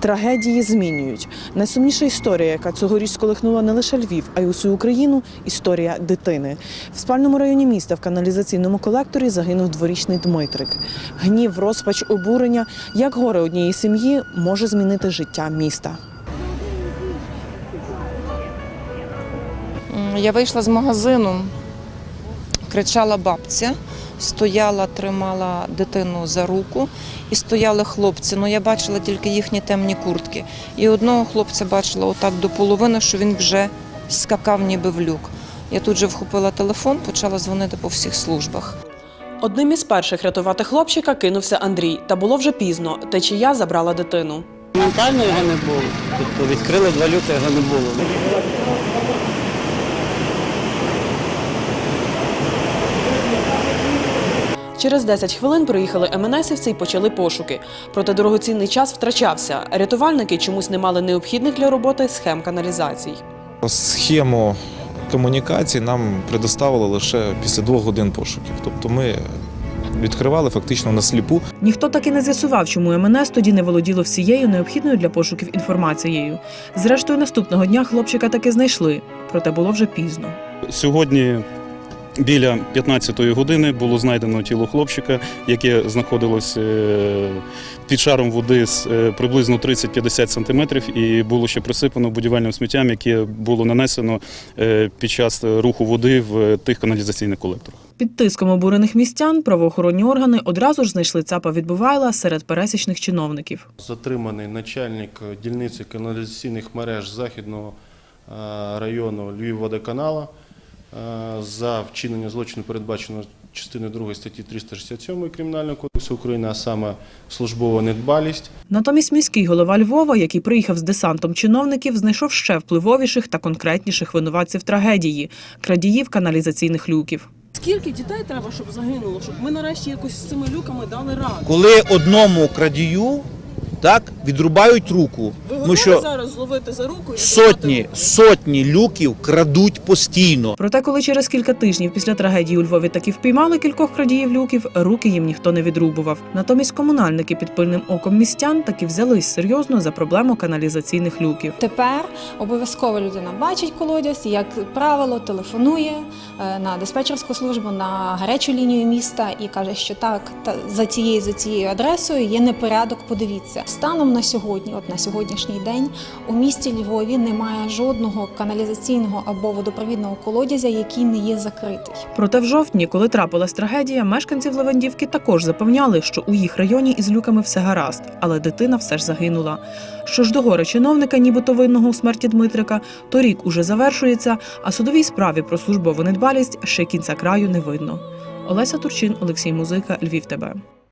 Трагедії змінюють. Найсумніша історія, яка цьогоріч сколихнула не лише Львів, а й усю Україну історія дитини. В спальному районі міста в каналізаційному колекторі загинув дворічний Дмитрик. Гнів, розпач, обурення, як горе однієї сім'ї може змінити життя міста. Я вийшла з магазину, кричала бабця, стояла, тримала дитину за руку і стояли хлопці. Ну я бачила тільки їхні темні куртки. І одного хлопця бачила отак до половини, що він вже скакав ніби в люк. Я тут же вхопила телефон, почала дзвонити по всіх службах. Одним із перших рятувати хлопчика кинувся Андрій, та було вже пізно. Течія забрала дитину. Моментально його не було. Тобто відкрили два люки, його не було. Через 10 хвилин приїхали МНСівці і почали пошуки. Проте дорогоцінний час втрачався. Рятувальники чомусь не мали необхідних для роботи схем каналізацій. Схему комунікації нам предоставили лише після двох годин пошуків. Тобто ми відкривали фактично на сліпу. Ніхто так і не з'ясував, чому МНС тоді не володіло всією необхідною для пошуків інформацією. Зрештою, наступного дня хлопчика таки знайшли, проте було вже пізно. Сьогодні біля 15-ї години було знайдено тіло хлопчика, яке знаходилось е, під шаром води з е, приблизно 30-50 сантиметрів і було ще присипано будівельним сміттям, яке було нанесено е, під час руху води в тих каналізаційних колекторах. Під тиском обурених містян правоохоронні органи одразу ж знайшли цапа відбувайла серед пересічних чиновників. Затриманий начальник дільниці каналізаційних мереж Західного району Львівводоканала за вчинення злочину, передбаченого частиною 2 статті 367 Кримінального кодексу України, а саме службова недбалість. Натомість міський голова Львова, який приїхав з десантом чиновників, знайшов ще впливовіших та конкретніших винуватців трагедії крадіїв каналізаційних люків. Скільки дітей треба, щоб загинуло, щоб ми нарешті якось з цими люками дали раду? коли одному крадію так відрубають руку, Ви тому що зараз зловити за руку і сотні, сотні люків крадуть постійно. Проте, коли через кілька тижнів після трагедії у Львові таки впіймали кількох крадіїв люків, руки їм ніхто не відрубував. Натомість комунальники під пильним оком містян таки взялись серйозно за проблему каналізаційних люків. Тепер обов'язково людина бачить колодязь, і, як правило, телефонує е, на диспетчерську службу, на гарячу лінію міста і каже, що так, та за цією за цією адресою є непорядок. Подивіться, станом на сьогодні, от на сьогоднішній день, у місті Львові немає жодного каналізаційного або водопровідного колодязя, який не є закритий. Проте в жовтні, коли трапилась трагедія, мешканців Левандівки також запевняли, що у їх районі із люками все гаразд, але дитина все ж загинула. Що ж до горе чиновника, нібито винного у смерті Дмитрика, то рік уже завершується, а судовій справі про службову недбалість ще кінця краю не видно. Олеся Турчин, Олексій Музика, Львів ТБ.